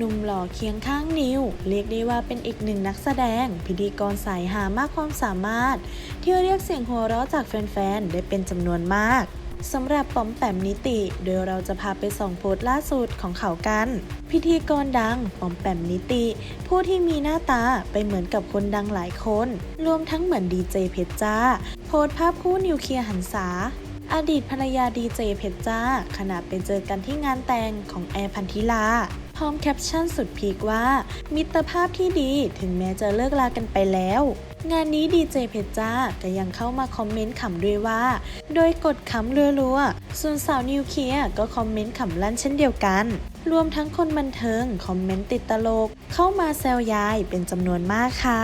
นุ่มหล่อเคียงข้างนิว เรียกได้ว่าเป็นอีกหนึ่งนักแสดง พิธีกรสายหามากความสามารถ ที่เรียกเสียงหัวเราะจากแฟนๆ ได้เป็นจำนวนมากสำหรับป๋อมแปมนิติ โดยเราจะพาไปส่องโพสต์ล่าสุดของเขากัน พิธีกรดังป๋อมแปมนิติ ผู้ที่มีหน้าตาไปเหมือนกับคนดังหลายคน รวมทั้งเหมือนดีเจเพชรจ้า โพสต์ภาพคู่นิวเคลียร์หันษา อดีตภรรยาดีเจเพชรจ้า ขณะไปเจอกันที่งานแต่งของแอร์พันธิลา พร้อมแคปชั่นสุดพีคว่า มิตรภาพที่ดีถึงแม้จะเลิกลากันไปแล้ว งานนี้ดีเจเพชรจ้าก็ยังเข้ามาคอมเมนต์ขำด้วยว่า โดยกดขำรัวๆส่วนสาวนิวเคลียร์ก็คอมเมนต์ขำลั่นเช่นเดียวกัน รวมทั้งคนบันเทิงคอมเมนต์ติดตลก เข้ามาแซวยายเป็นจำนวนมากค่ะ